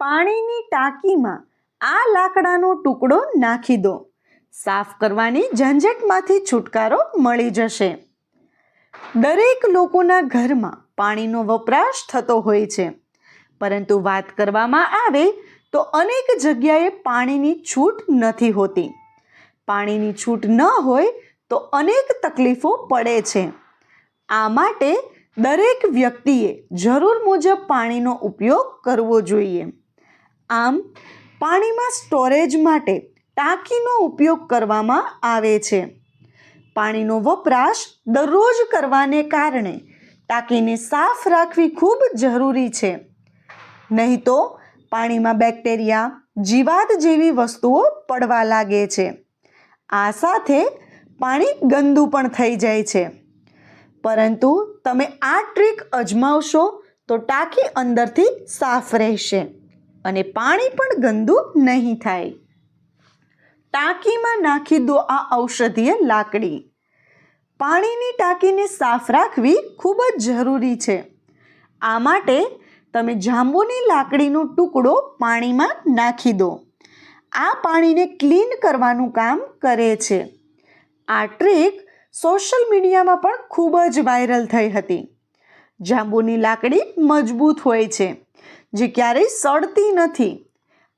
પાણીની ટાંકીમાં આ લાકડાનો ટુકડો નાખી દો. સાફ કરવાની ઝંઝટમાંથી છુટકારો મળી જશે. દરેક લોકોના ઘરમાં પાણીનો વપરાશ થતો હોય છે. પરંતુ વાત કરવામાં આવે તો અનેક જગ્યાએ પાણીની છૂટ નથી હોતી. પાણીની છૂટ ન હોય તો અનેક તકલીફો પડે છે. આ માટે દરેક વ્યક્તિએ જરૂર મુજબ પાણીનો ઉપયોગ કરવો જોઈએ. આમ પાણીમાં સ્ટોરેજ માટે ટાંકીનો ઉપયોગ કરવામાં આવે છે. પાણીનો વપરાશ દરરોજ કરવાને કારણે ટાંકીને સાફ રાખવી ખૂબ જરૂરી છે. નહીં તો પાણીમાં બેક્ટેરિયા, જીવાત જેવી વસ્તુઓ પડવા લાગે છે. આ સાથે પાણી ગંદુ પણ થઈ જાય છે. પરંતુ તમે આ ટ્રીક અજમાવશો તો ટાંકી અંદરથી સાફ રહેશે. અને પાણી પણ ગંદુ નહીં થાય. ટાંકીમાં નાખી દો આ ઔષધીય લાકડી. પાણીની ટાંકીને સાફ રાખવી ખૂબ જ જરૂરી છે. આ માટે તમે જાંબુની લાકડીનો ટુકડો પાણીમાં નાખી દો. આ પાણીને ક્લીન કરવાનું કામ કરે છે. આ ટ્રીક સોશિયલ મીડિયામાં પણ ખૂબ જ વાયરલ થઈ હતી. જાંબુની લાકડી મજબૂત હોય છે. જે ક્યારેય સડતી નથી.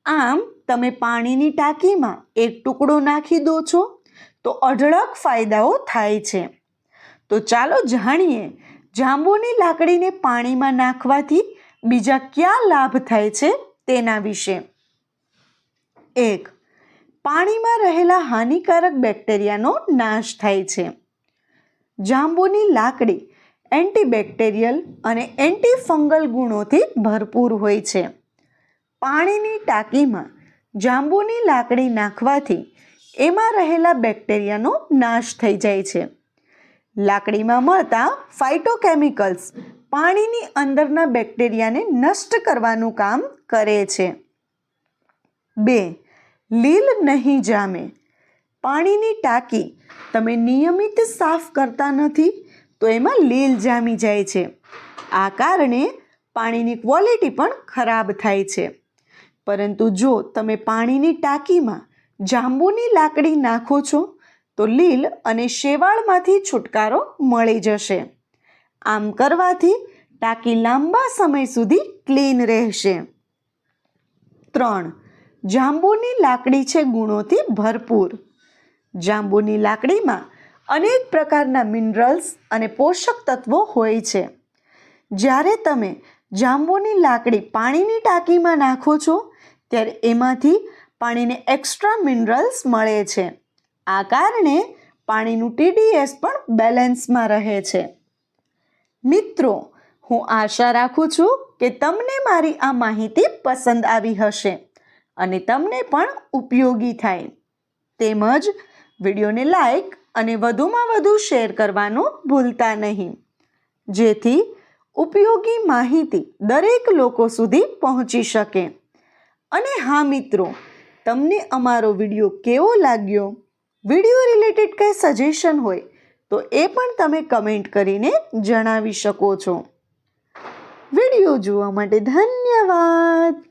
આમ, તમે પાણીની ટાંકીમાં એક ટુકડો નાખી દો છો, તો અઢળક ફાયદાઓ થાય છે. તો ચાલો જાણીએ, જાંબુની લાકડીને પાણીમાં નાખવાથી બીજા કયા લાભ થાય છે તેના વિશે. એક, પાણીમાં રહેલા હાનિકારક બેક્ટેરિયાનો નાશ થાય છે. જાંબુની લાકડી એન્ટીબેક્ટેરિયલ અને એન્ટીફંગલ ગુણોથી ભરપૂર હોય છે. પાણીની ટાંકીમાં જાંબુની લાકડી નાખવાથી એમાં રહેલા બેક્ટેરિયાનો નાશ થઈ જાય છે. લાકડીમાં મળતા ફાઇટોકેમિકલ્સ પાણીની અંદરના બેક્ટેરિયાને નષ્ટ કરવાનું કામ કરે છે. બે, લીલ નહીં જામે. પાણીની ટાંકી તમે નિયમિત સાફ કરતા નથી તો એમાં લીલ જામી જાય છે. આ કારણે પાણીની ક્વોલિટી પણ ખરાબ થાય છે. પરંતુ જો તમે પાણીની ટાંકીમાં જાંબુની લાકડી નાખો છો, તો લીલ અને શેવાળમાંથી છુટકારો મળી જશે. આમ કરવાથી ટાંકી લાંબા સમય સુધી ક્લીન રહેશે. ત્રણ, જાંબુની લાકડી છે ગુણોથી ભરપૂર. જાંબુની લાકડીમાં અનેક પ્રકારના મિનરલ્સ અને પોષક તત્વો હોય છે. જ્યારે તમે જાંબુની લાકડી પાણીની ટાંકીમાં નાખો છો, ત્યારે એમાંથી પાણીને એક્સ્ટ્રા મિનરલ્સ મળે છે. આ કારણે પાણીનું ટીડીએસ પણ બેલેન્સમાં રહે છે. મિત્રો, હું આશા રાખું છું કે તમને મારી આ માહિતી પસંદ આવી હશે અને તમને પણ ઉપયોગી થાય. તેમજ વિડીયોને લાઈક અને વધુમાં વધુ શેર કરવાનું ભૂલતા નહીં. જેથી ઉપયોગી માહિતી દરેક લોકો સુધી પહોંચી શકે. અને હા મિત્રો, તમને અમારો વીડિયો કેવો લાગ્યો? વીડિયો રિલેટેડ કંઈ સજેશન હોય, તો એ પણ તમે કમેન્ટ કરીને જણાવી શકો છો. વીડિયો જોવા માટે ધન્યવાદ.